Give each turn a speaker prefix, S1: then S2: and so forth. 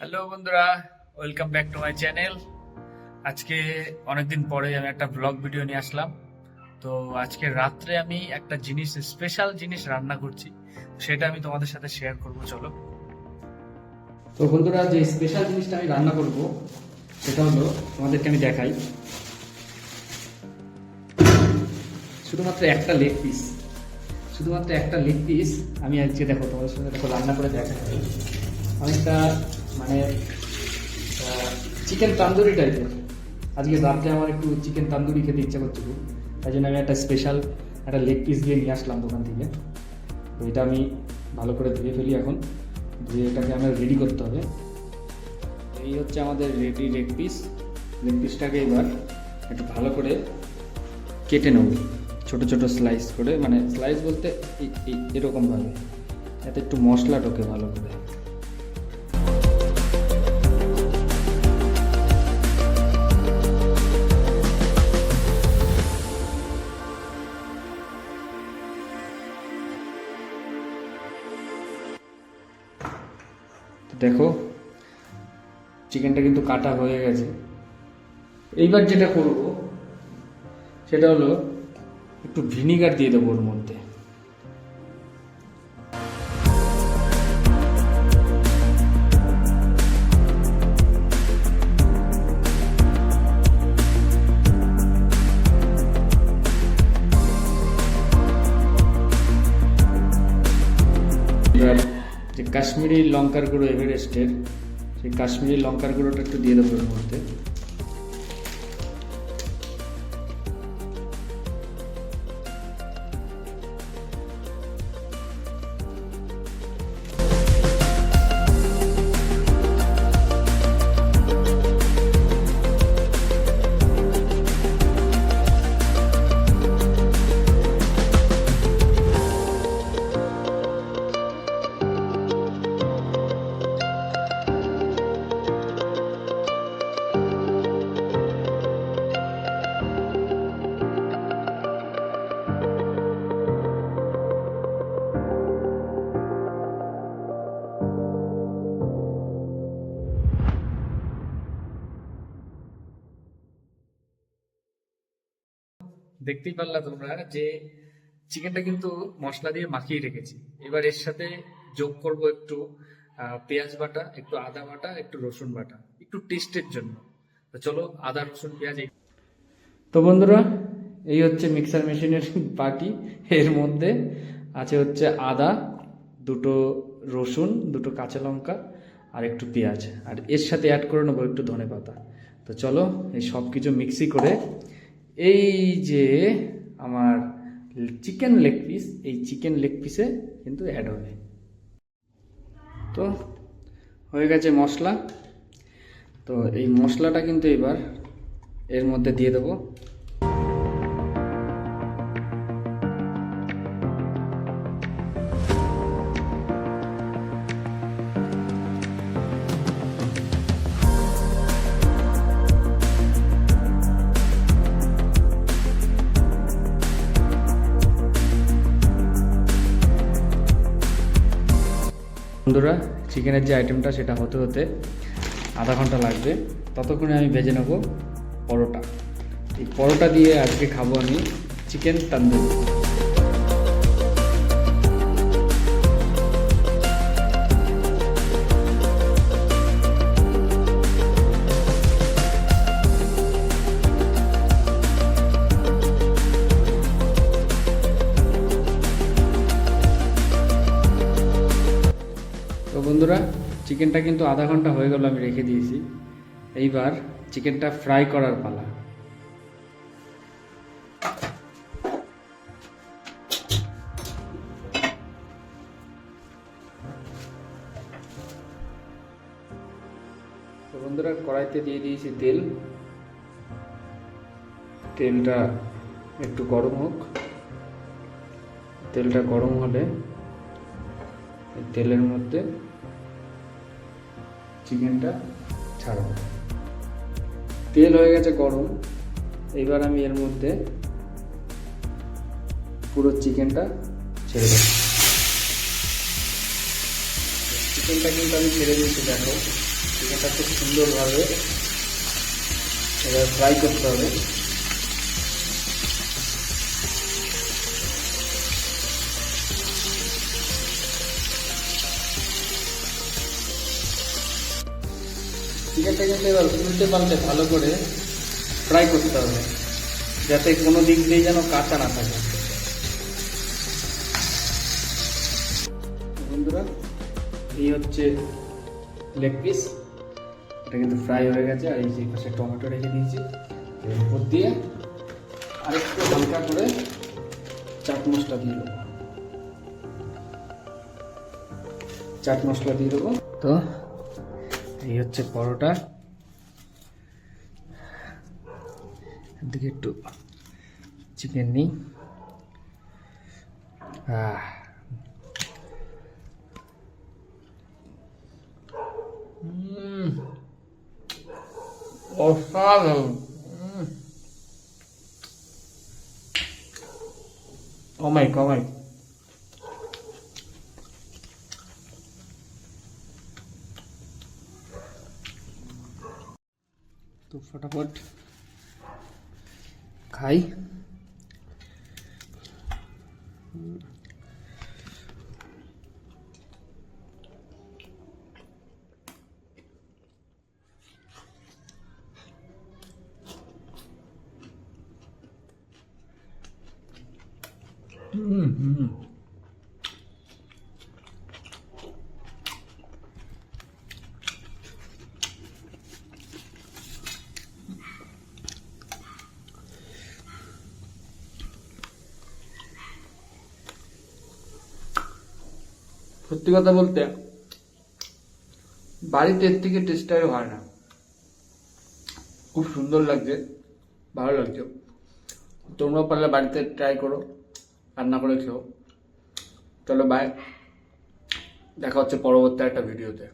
S1: Hello বন্ধুরা। Welcome back to my channel আজকে অনেকদিন পরে আমি একটা ব্লগ ভিডিও নিয়ে আসলাম। তো আজকে রাত্রে আমি একটা জিনিস স্পেশাল জিনিস রান্না করছি। সেটা আমি তোমাদের সাথে শেয়ার করব, চলো। তো বন্ধুরা, যে স্পেশাল জিনিসটা আমি রান্না করব, সেটা হলো তোমাদেরকে আমি দেখাই। শুধুমাত্র একটা লেগ পিস শুধুমাত্র একটা লেগ পিস আমি আজকে দেখো, তোমাদের সাথে দেখো, রান্না করে দেখাই অনেকটা মানে চিকেন তান্দুরি টাইপের আজকে রাত্রে আমার একটু চিকেন তান্দুরি খেতে ইচ্ছা করছে খুব তাই জন্য আমি একটা স্পেশাল একটা লেগ পিস দিয়ে নিয়ে আসলাম দোকান থেকে। তো এটা আমি ভালো করে ধুয়ে ফেলি এখন। ধুয়ে এটাকে আমার রেডি করতে হবে। এই হচ্ছে আমাদের রেডি লেগ পিস লেগ পিসটাকে এবার একটু ভালো করে কেটে নেব। ছোট ছোট স্লাইস করে। মানে স্লাইস বলতে এরকমভাবে। যাতে একটু মশলা ঢোকে ভালো করে। দেখো চিকেনটা কিন্তু কাটা হয়ে গেছে। এইবার যেটা করব, সেটা হলো একটু ভিনিগার দিয়ে দেবো ওর মধ্যে। কাশ্মীরি লঙ্কার গুঁড়ো এভারেস্টের সেই কাশ্মীরি লঙ্কার গুঁড়োটা একটু দিয়ে দেবো এর মধ্যে। দেখতেই পারলা তোমরা, যে চিকেনটা কিন্তু মশলা দিয়ে মাখিয়ে রেখেছি। এবার এর সাথে যোগ করব একটু পেঁয়াজ বাটা, একটু আদা বাটা, একটু রসুন বাটা, একটু টেস্টের জন্য। তো চলো, আদা, রসুন, পেঁয়াজ তো বন্ধুরা, এই হচ্ছে মিক্সার মেশিনের বাটি। এর মধ্যে আছে হচ্ছে আদা, দুটো রসুন, দুটো কাঁচা লঙ্কা আর একটু পেঁয়াজ। আর এর সাথে অ্যাড করে নেব একটু ধনে পাতা তো চলো, এই সব কিছু মিক্সি করে এই যে আমার চিকেন লেগ পিস এই চিকেন লেগ পিসে কিন্তু অ্যাড হবে। তো হয়ে গেছে মশলা। তো এই মশলাটা কিন্তু এবার এর মধ্যে দিয়ে দেবো। বন্ধুরা, চিকেনের যে আইটেমটা সেটা হতে হতে আধা ঘণ্টা লাগবে। ততক্ষণে আমি ভেজে নেব পরোটা। এই পরোটা দিয়ে আজকে খাব আমি চিকেন তান্দুরি। বন্ধুরা চিকেনটা কিন্তু আধা ঘণ্টা হয়ে গেল আমি রেখে দিয়েছি। এইবার চিকেনটা ফ্রাই করার পালা। বন্ধুরা, কড়াইতে দিয়ে দিয়েছি তেল। তেলটা একটু গরম হোক। তেলটা গরম হলে তেলের মধ্যে চিকেনটা ছাড়াবো। তেল হয়ে গেছে গরম। এবার আমি এর মধ্যে পুরো চিকেনটা ছেড়ে দেবো। চিকেনটা কিন্তু আমি ছেড়ে দিয়েছি, দেখো।
S2: চিকেনটা খুব সুন্দরভাবে এবার ফ্রাই করতে হবে। চিকেনটা কিন্তু এবার উল্টে পাল্টে ভালো করে ফ্রাই করতে হবে, যাতে কোনো দিক দিয়ে যেন কাঁচা না থাকে। বন্ধুরা, এই হচ্ছে লেগ পিস এটা কিন্তু ফ্রাই হয়ে গেছে, আর এই যে পাশে টমেটো রেখে দিয়েছি। এর উপর দিয়ে আরেকটু হালকা করে চাট মশলা দিয়ে দেবো। চাট মশলা দিয়ে দেবো। তো এই হচ্ছে পরোটা এদিকে একটু চিকেন নিই. অসাধারণ Mm. Oh तो फटाफट खाई हम्म Mm-hmm. সত্যি কথা বলতে, বাড়িতে এর থেকে টেস্টটাই হয় না। খুব সুন্দর লাগছে, ভালো লাগছে। তোমরাও পারলে বাড়িতে ট্রাই করো, রান্না করে খেও। চলো বাই দেখা হচ্ছে পরবর্তী একটা ভিডিওতে।